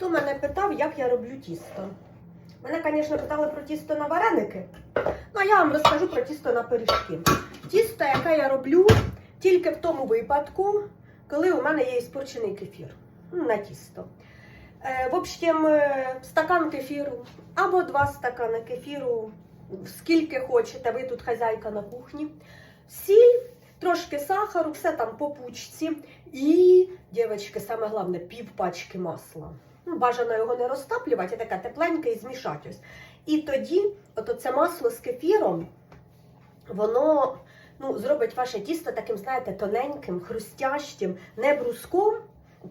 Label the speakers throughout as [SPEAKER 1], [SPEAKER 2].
[SPEAKER 1] Хто мене питав, як я роблю тісто? Мене, звісно, питали про тісто на вареники. Ну, а я вам розкажу про тісто на пиріжки. Тісто, яке я роблю тільки в тому випадку, коли у мене є іспорчений кефір Ну, на тісто. Е, в общем, е, стакан кефіру або два стакани кефіру, скільки хочете, ви тут хазяйка на кухні. Сіль, трошки сахару, все там по пучці. І, дівчатки, саме головне, пів пачки масла. Ну, бажано його не розтаплювати, а таке тепленьке і змішати ось. І тоді, от це масло з кефіром, воно ну, зробить ваше тісто таким, знаєте, тоненьким, хрустящим, не бруском,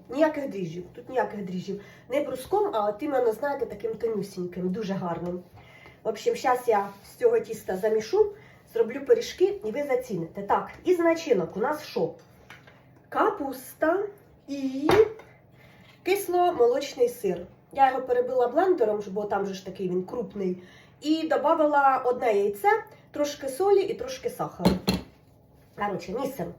[SPEAKER 1] ніяких дріжджів, тут ніяких дріжджів, не бруском, а от іменно, знаєте, таким тонюсіньким, дуже гарним. В общем, зараз я з цього тіста замішу, зроблю пиріжки і ви заціните. Так, із начинок у нас що? Капуста і кисломолочний сир. Я його перебила блендером, бо там же ж такий він крупний. І додала одне яйце, трошки солі і трошки сахару. Короче, місимо.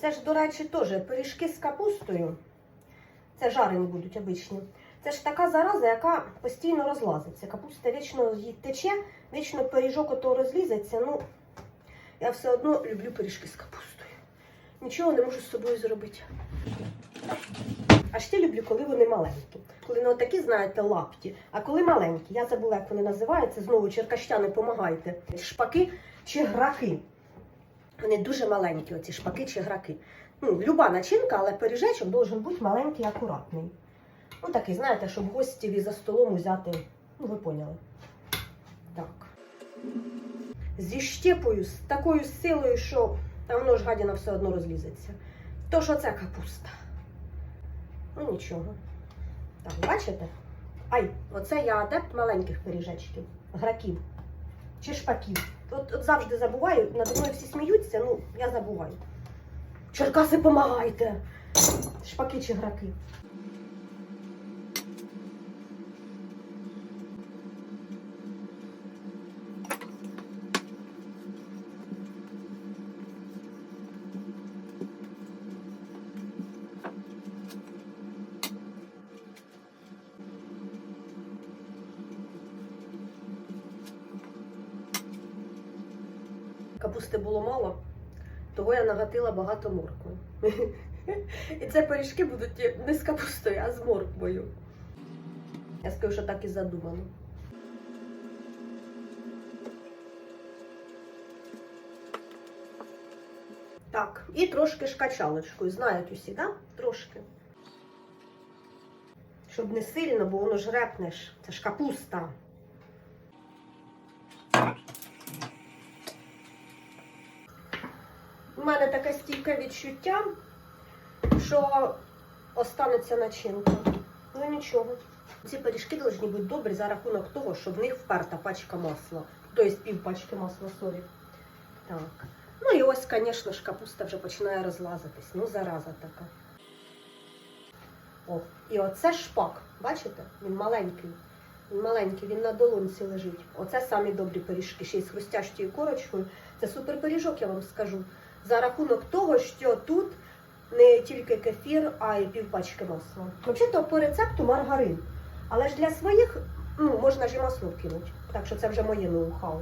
[SPEAKER 1] Це ж, до речі, теж пиріжки з капустою. Це жарені будуть обичні. Це ж така зараза, яка постійно розлазиться. Капуста вічно тече, вічно пиріжок ото розлізеться. Ну, я все одно люблю пиріжки з капустою. Нічого не можу з собою зробити. А ще люблю, коли вони маленькі. Коли не отакі, знаєте, лапті, а коли маленькі. Я забула, як вони називаються. Знову черкащани, помагайте. Шпаки чи граки. Вони дуже маленькі, оці шпаки чи граки. Ну, люба начинка, але пиріжечок должен бути маленький, акуратний. Ну, такий, знаєте, щоб гостєві за столом взяти. Ну, ви поняли. Так. Зі щепою, з такою силою, що та воно ж гадіна все одно розлізеться. То що це капуста. Ну нічого. Так, бачите? Ай, оце я адепт маленьких пиріжечків, граків чи шпаків. От, от завжди забуваю, надо мною всі сміються, ну я забуваю. Черкаси, помагайте! Шпаки чи граки. Капусти було мало, того я нагатила багато моркви. І це пиріжки будуть не з капустою, а з морквою. Я скажу, що так і задумано. Так, і трошки шкачалочкою. Знають усі, так? Да? Трошки. Щоб не сильно, бо воно ж репнеш. Це ж капуста. У мене таке стійке відчуття, що останеться начинка. Ну нічого. Ці пиріжки повинні бути добрі за рахунок того, що в них вперта пачка масла. Тобто пів пачки масла сорі. Так. Ну і ось, звісно ж, капуста вже починає розлазитись. Ну, зараза така. О, і оце шпак. Бачите? Він маленький. Він маленький, він на долонці лежить. Оце самі добрі пиріжки, ще й з хрустящою корочкою. Це супер пиріжок, я вам скажу. За рахунок того, що тут не тільки кефір, а й півпачки масла. Взагалі-то по рецепту маргарин. Але ж для своїх ну, можна ж і масло вкинути. Так що це вже моє ноу-хау.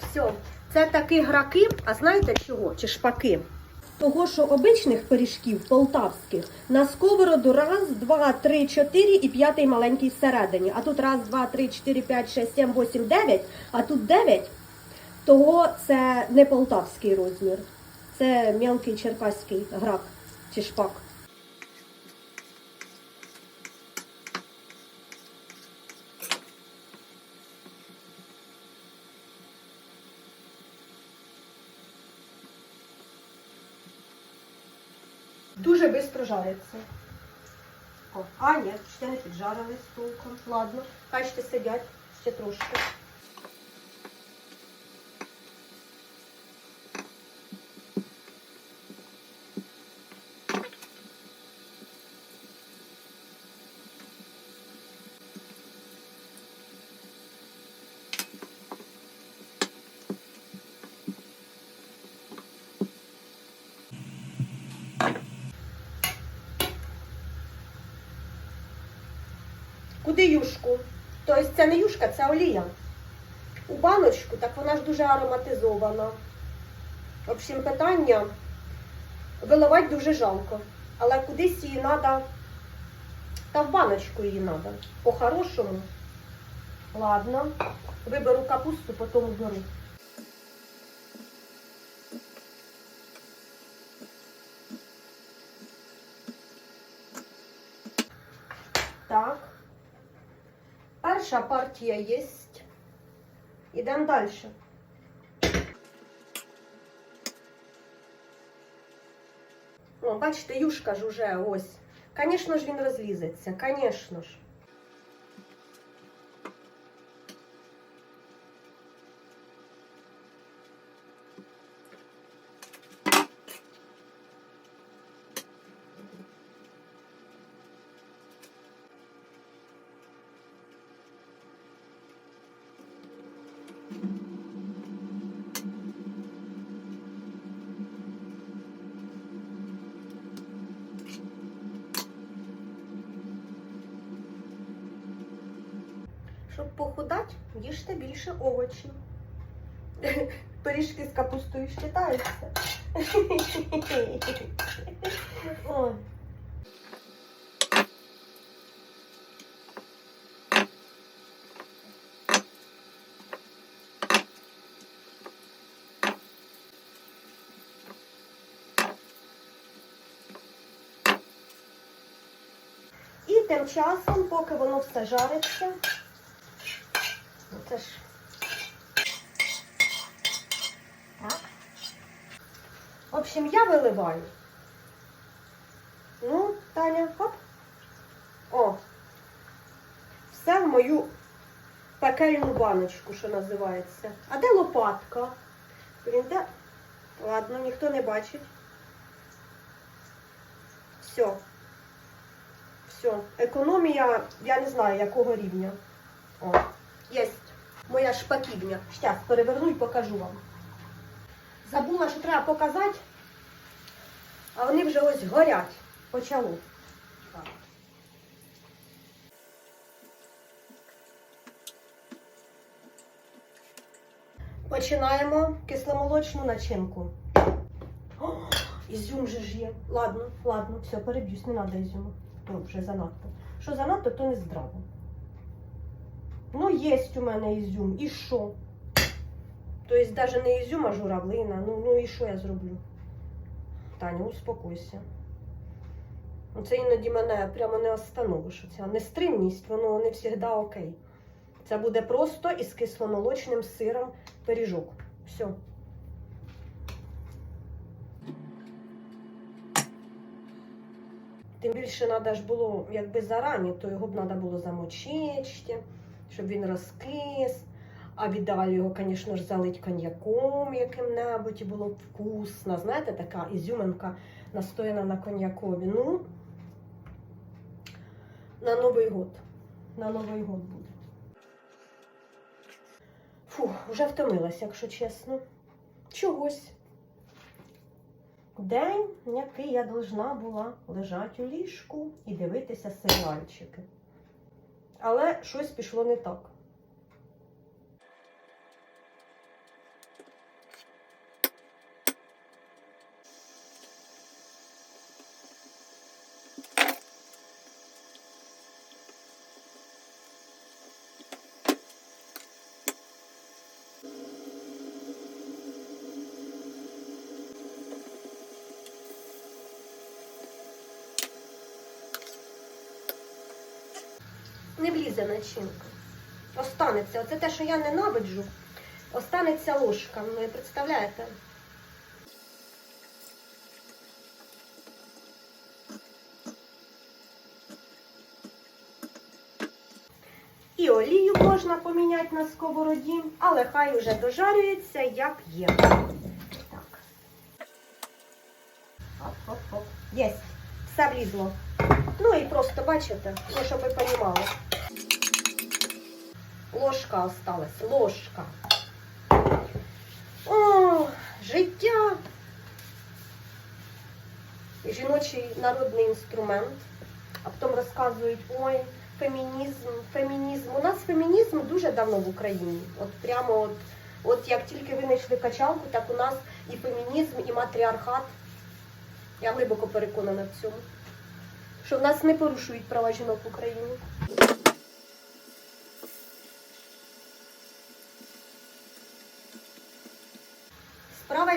[SPEAKER 1] Все, це такі граки, а знаєте чого? Чи шпаки? Того, що обичних пиріжків полтавських на сковороду раз, два, три, чотири і п'ятий маленький всередині. А тут раз, два, три, чотири, п'ять, шесть, сім, восім, дев'ять, а тут дев'ять. Того це не полтавський розмір. Це мелкий черкаський грак чи шпак. Дуже швидко жариться. О, а, ні, ще не піджарились толком. Ладно, хай ще сидять, ще трошки. Куди юшку? Тобто це не юшка, це олія. У баночку, так вона ж дуже ароматизована. В общем, питання виливати дуже жалко. Але кудись її треба, та в баночку її треба. По-хорошому. Ладно, виберу капусту, потім уберу. партія є. Ідемо далі. О, бачите, юшка ж уже ось. Звісно ж він розлізеться, звісно ж. Похудати, їжте більше овочів. Пиріжки з капустою считаються. Ой. І тим часом, поки воно все жариться, це ж так. В общем, я виливаю. Ну, Таня, хоп. О. Все в мою пекельну баночку, що називається. А де лопатка? Блін, де? Ладно, ніхто не бачить. Все. Все. Економія, я не знаю, якого рівня. О, є моя шпаківня. Щас переверну і покажу вам. Забула, що треба показати, а вони вже ось горять. Почало. Починаємо кисломолочну начинку. О, ізюм же ж є. Ладно, ладно, все, переб'юсь, не треба ізюму. Вже занадто. Що занадто, то не здраво. Ну, є у мене ізюм. І що? Тобто навіть не ізюм, а журавлина. Ну, ну і що я зроблю? Таня, успокойся. Ну, Це іноді мене прямо не остановиш. Ця нестримність, воно не завжди окей. Це буде просто із кисломолочним сиром пиріжок. Все. Тим більше треба ж було, якби зарані, то його б треба було замочити, щоб він розкис. А віддалі його, звісно ж, залить коньяком яким-небудь і було б вкусно. Знаєте, така ізюминка настояна на коньякові. Ну, на Новий год. На Новий год буде. Фух, вже втомилась, якщо чесно. Чогось. День, який я должна була лежати у ліжку і дивитися серіальчики. Але щось пішло не так. Не влізе начинка. Останеться. Оце те, що я ненавиджу, останеться ложка. Ви представляєте? І олію можна поміняти на сковороді, але хай уже дожарюється, як є. Так. Оп-оп-оп. Єсть. Все влізло. Ну і просто бачите, ну, щоб ви розуміли. Ложка осталась. Ложка. О, життя. Жіночий народний інструмент. А потім розказують, ой, фемінізм, фемінізм. У нас фемінізм дуже давно в Україні. От прямо от, от як тільки винайшли качалку, так у нас і фемінізм, і матріархат. Я глибоко переконана в цьому. Що в нас не порушують права жінок в Україні.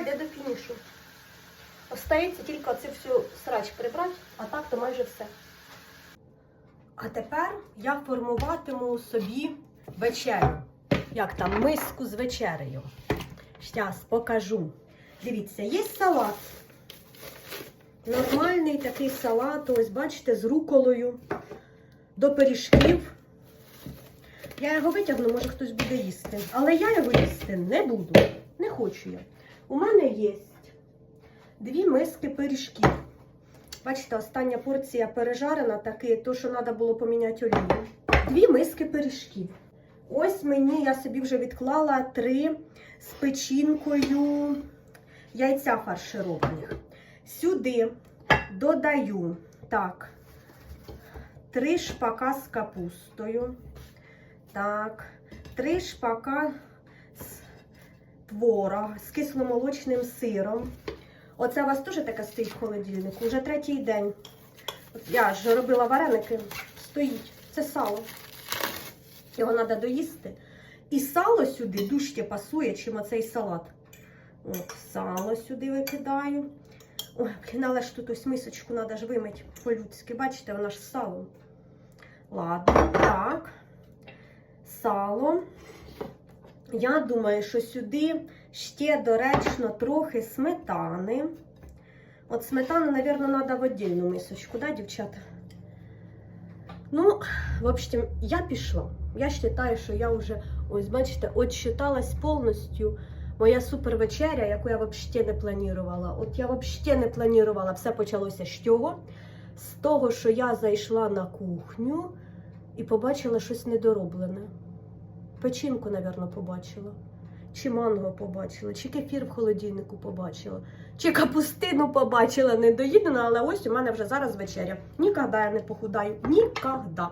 [SPEAKER 1] Справа йде до фінішу. Остається тільки оце всю срач прибрати, а так то майже все. А тепер я формуватиму собі вечерю. Як там, миску з вечерею. Зараз покажу. Дивіться, є салат. Нормальний такий салат, ось бачите, з руколою до пиріжків. Я його витягну, може хтось буде їсти. Але я його їсти не буду. Не хочу я. У мене є дві миски пиріжків. Бачите, остання порція пережарена, таки, то, що треба було поміняти олію. Дві миски пиріжків. Ось мені я собі вже відклала три з печінкою яйця фаршированих. Сюди додаю так, три шпака з капустою. Так, три шпака творога, з кисломолочним сиром. Оце у вас теж таке стоїть в холодильнику. Уже третій день. Я ж робила вареники, стоїть. Це сало. Його треба доїсти. І сало сюди дужче пасує, чим оцей салат. От, сало сюди викидаю. Ой, але ж тут ось мисочку треба ж вимити по-людськи. Бачите, вона ж з салом. Ладно, так. Сало. Я думаю, що сюди ще доречно трохи сметани. От сметану, мабуть, треба в віддільну мисочку, да, дівчата? Ну, в общем, я пішла. Я вважаю, що я вже, ось бачите, отчиталась повністю. Моя супер вечеря, яку я взагалі не планувала. От я взагалі не планувала. Все почалося з чого? З того, що я зайшла на кухню і побачила щось недороблене. Печінку, мабуть, побачила. Чи манго побачила, чи кефір в холодильнику побачила, чи капустину побачила недоїдена, але ось у мене вже зараз вечеря. Нікогда я не похудаю. Ніколи.